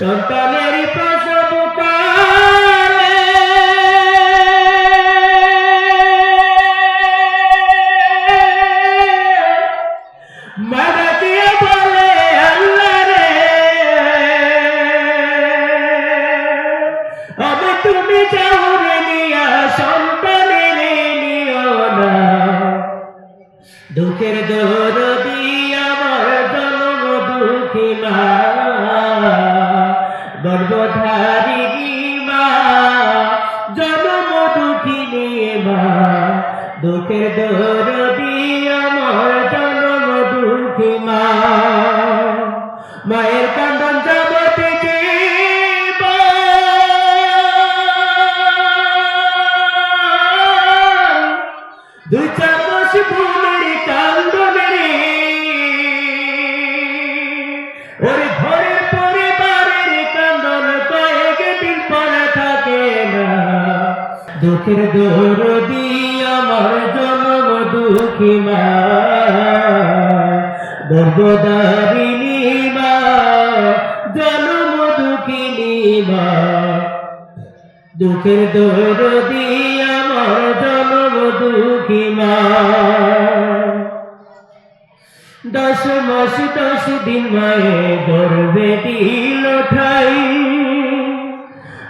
সন্তানের প্রসব কালে মারা দিয়ে বলে আল্লাহ রে। আমি তুমি যাও মা দুঃখের দরদি আমার জন্ম দুঃখী মা। মায়ের কান্দন দুঃখের দৌড়ি আমার জন্ম দুঃখী মা। গর্ভদারিণী মা, জন্ম দুঃখিনী মা। দুঃখের দৌড়ি আমার জন্ম দুঃখী মা। দশ মাস দশ দিন মায়ে গর্বে দিল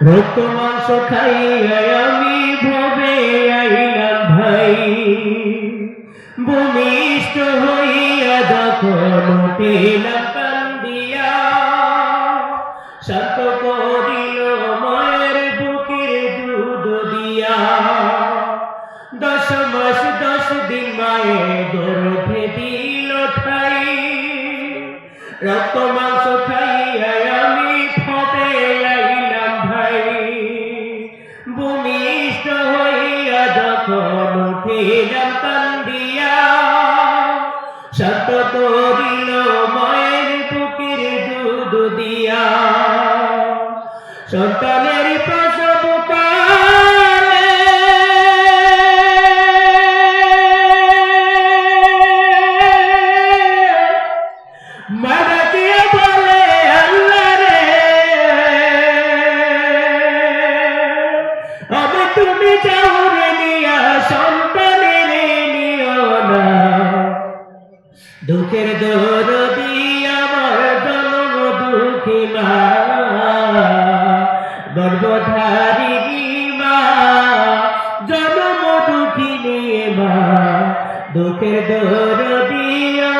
রক্ত মাংস খাইয়া আমি ভবে আইলাম ভাই। ভূমিষ্ঠ হইয়া যখন উঠিলাম কান্দিয়া, শান্ত করিল মায়ের দুধ দিয়া। দশ দশ দিন মায়ে গর্ভে দিল ঠাই। রক্ত মাংস হইয়া যখন গর্ভধারিণী মা জন্ম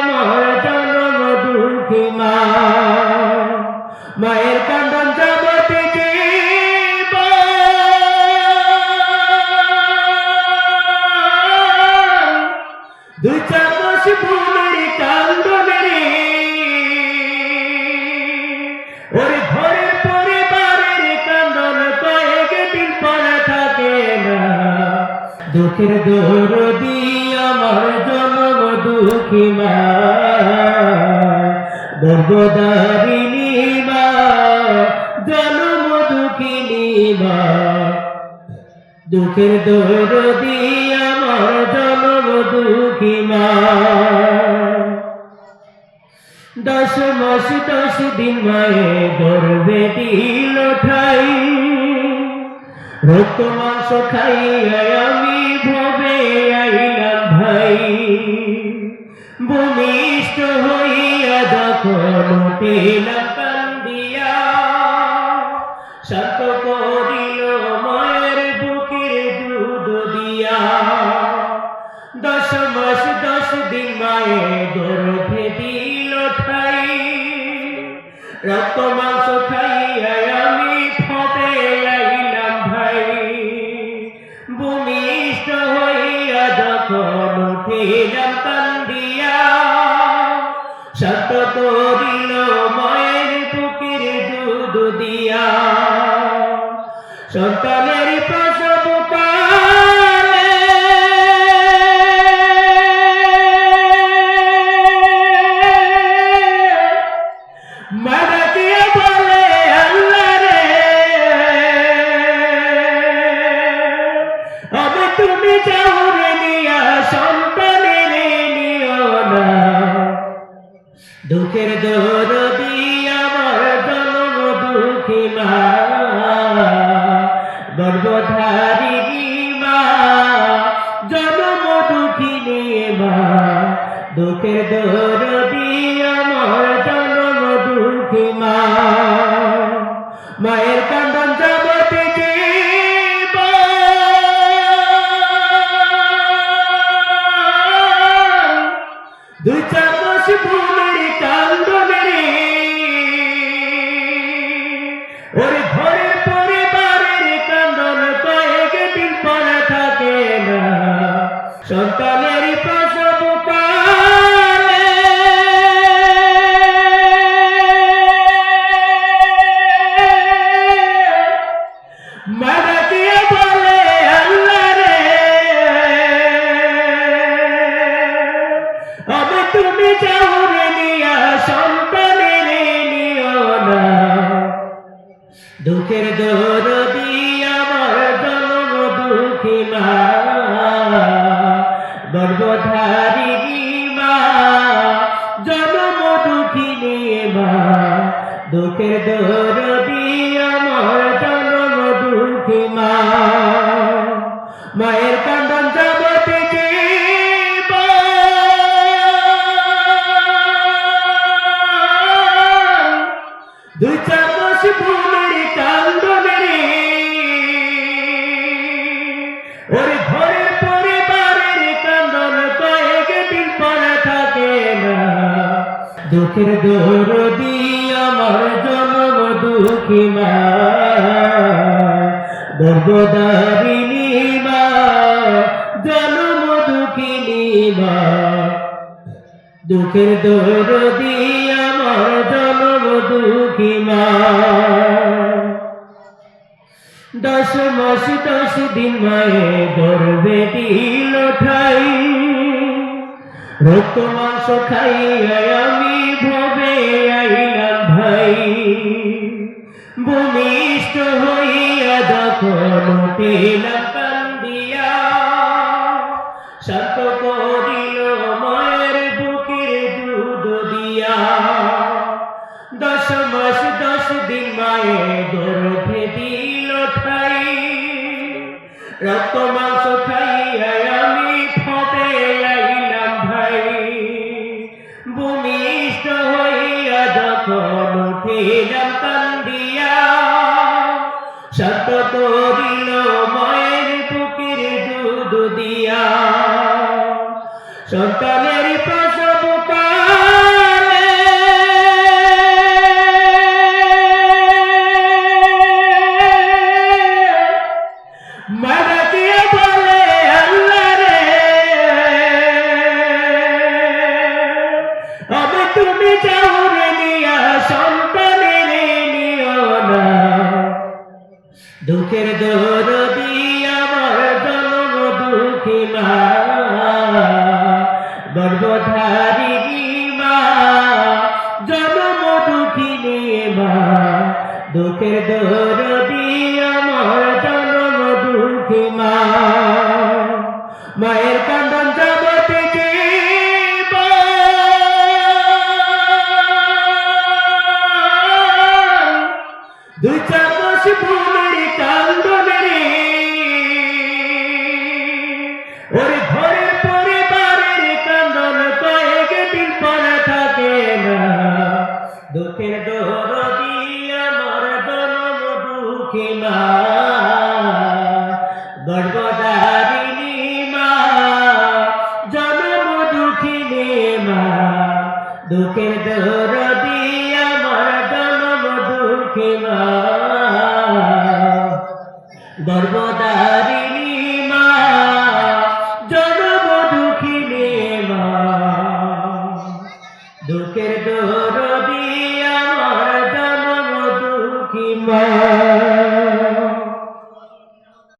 মা জন্ম দুঃখী মা। মায়ের দুঃখের দৌড়ি আমার জন্ম দুঃখী মা। গর্ভদারিণী মা, জন্ম দুঃখিনী মা। দুঃখের দৌড়ি আমার জন্ম দুঃখী মা। দশ মাস দশ দিন মায়ে গর্বে দিল ঠাই। রক্ত মাংস খাইয়া আমি ভবে আইলাম ভাই। ভূমিষ্ঠ হইয়া যখন উঠিলাম কান্দিয়া, শান্ত করিল মায়ের বুকের দুধ দিয়া। দশ মাস, দশ দিন মায়ে গর্ভে রক্ত মাংস সন্তানের দুঃখের দরদি আমার মায়ের কান্দন গর্ভধারিণী মা জন্ম মা দুঃখের দুঃখী মা। মায়ের দুঃখের দরদি আমার জন্ম দুঃখী মা। গর্ভদারিণী মা জন্ম দুঃখিনী মা দুঃখের দরদি আমার জন্ম দুঃখী মা। দশ মাস দশ দিন মায়ে গর্বে দিল ঠাই রক্ত মাংস খাইয়া আমি ভবে আইলাম ভাই। ভূমিষ্ঠ হইয়া যখন উঠিলাম কান্দিয়া, শান্ত করিল মায়ের বুকের দুধ দশ মাস, দশ দিন মায়ে গর্ভে দিল ঠাই। রক্ত মাংস সত্য করিল মায়ের বুকের দুধ দিয়া। সন্তানের প্রসব কালে মারা গর্ভধারিণী মা জন্ম দুঃখিনী মা দুঃখের দরদি আমার জন্ম দুঃখী মা মায়ের কান্দন দুঃখের দরদি আমার জন্ম দুঃখী মা। গর্ভধারিণী মা, জন্ম দুঃখিনী মা। দুঃখের দরদি আমার জন্ম দুঃখী মা। গর্ভধারিণী